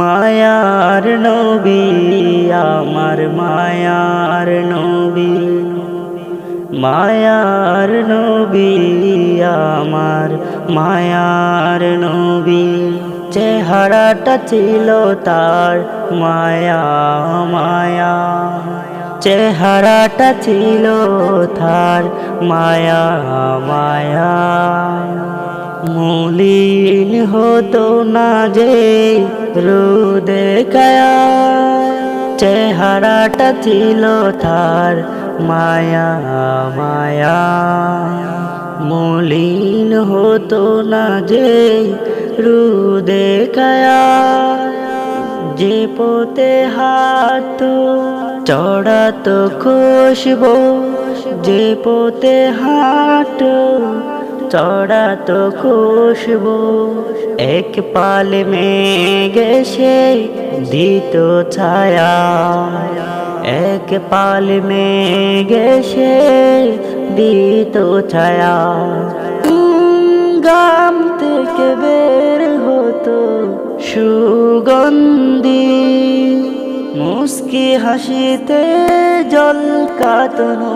মায়ার নবী, আমার মায়ার নবী। মায়ার নবী, আমার মায়ার নবী। চেহারাটা ছিল তার মায়া মায়া। চেহারাটা ছিল তার মায়া মায়া। মলিন হতো না যে রোদে কায়া। চেহারাটা ছিল তার মায়া মায়া। মলিন হতো না যে রুদে কায়া। যে পোতে হাত চড়াতো খুশবো, যে পোতে হাট চড়াতো খুশবো। এক পাল में গেছে দিত ছায়া। এক পাল में গেছে দিত ছায়া। গাম থেকে বের হতো সুগন্ধি। মুস্কি হাসিতে জল কাতনো,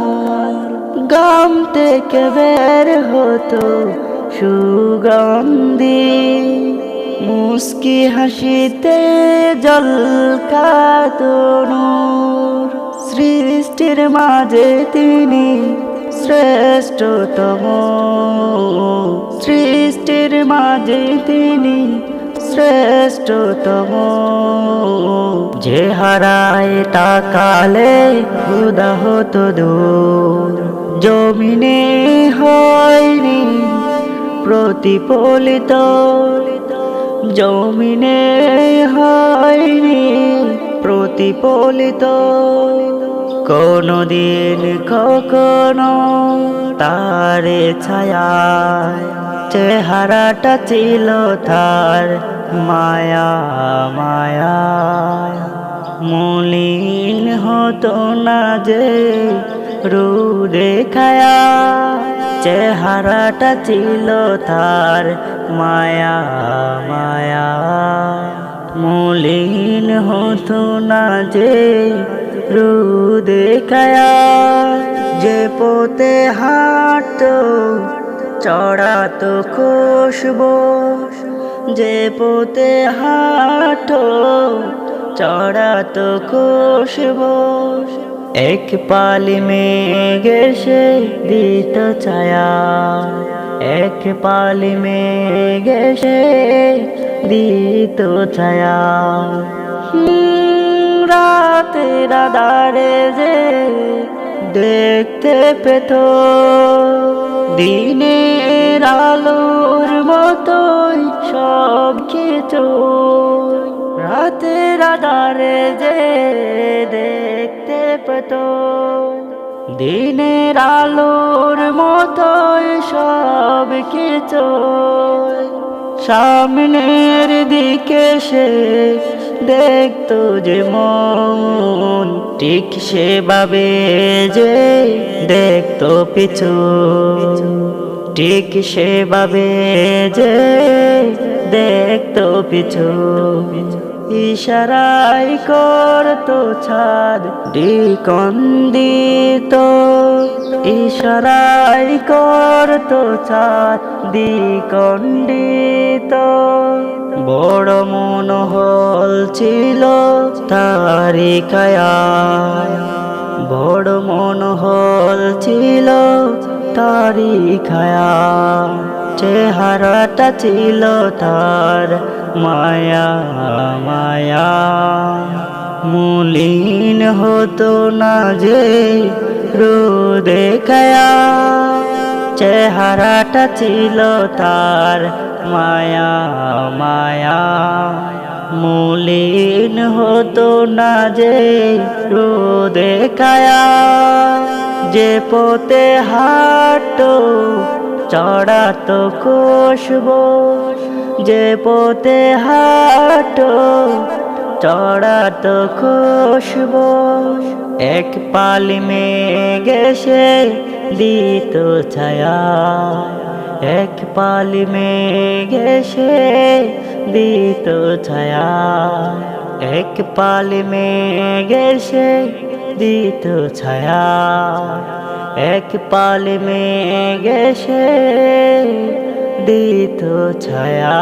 গাম থেকে বের হতো সুগন্ধি। মুস্কি হাসিতে জল কাতনো, সৃষ্টির মাঝে তিনি শ্রেষ্ঠতম। সৃষ্টির মাঝে তিনি শ্রেষ্ঠতম। যে হারায় তাকালে খুদা হতো জমিনে হয়নি প্রতিফলিত। জমিনে হয়নি প্রতিফলিত। কোনদিন কখনো তারে ছায়া চেহারাটা ছিল তার মায়া মায়া। মলিন হতো না যে রুদে খায়া চেহারাটা ছিল তার মায়া মায়া। মলিন হতো না যে রুদে খায়া, যে পোতে হাঁট চড়াতো খুশবো, যে পোতে হাঁট, চড়াত খুশবো। এক পালি में গেছে দিত ছায়া, এক পালি में গেছে দিত ছায়া। রাতের আধারে যে দেখতে পেত দিনের আলোর মতোই সব কিছু। রাতের আধারে যে দেখতে পেত। দিনের আলোর মতোই সব কিছু। সামনের দিকে সে দেখতো যে মন ঠিক সেভাবে যে দেখতো পিছু। ঠিক সেভাবে যে দেখতো পিছু। ইশারাই করতো ছাদ দ্বিকন্দিত। ইশারাই করতো ছাদ দ্বিকন্দিত। বড় মনোহল ছিল তারি কায়ায় বড় মনোহল ছিল তারি খায়া চেহারাটা ছিল তার মায়া মায়া। মুলিন হতো না যে রোদে খায়া। চেহারাটা ছিল তার মায়া মায়া। মুলিন হতো না যে রোদে কায়া, যে পোতে হাঁটো, চড়াতো খুশবো যে পোতে হাঁটো চড়াতো খুশবো, এক পালি গেছে দিত ছায়া। এক পালি গেছে দিত ছায়া। এক পাল মেঘে সে দিত ছায়া। এক পাল মেঘে সে দিত ছায়া।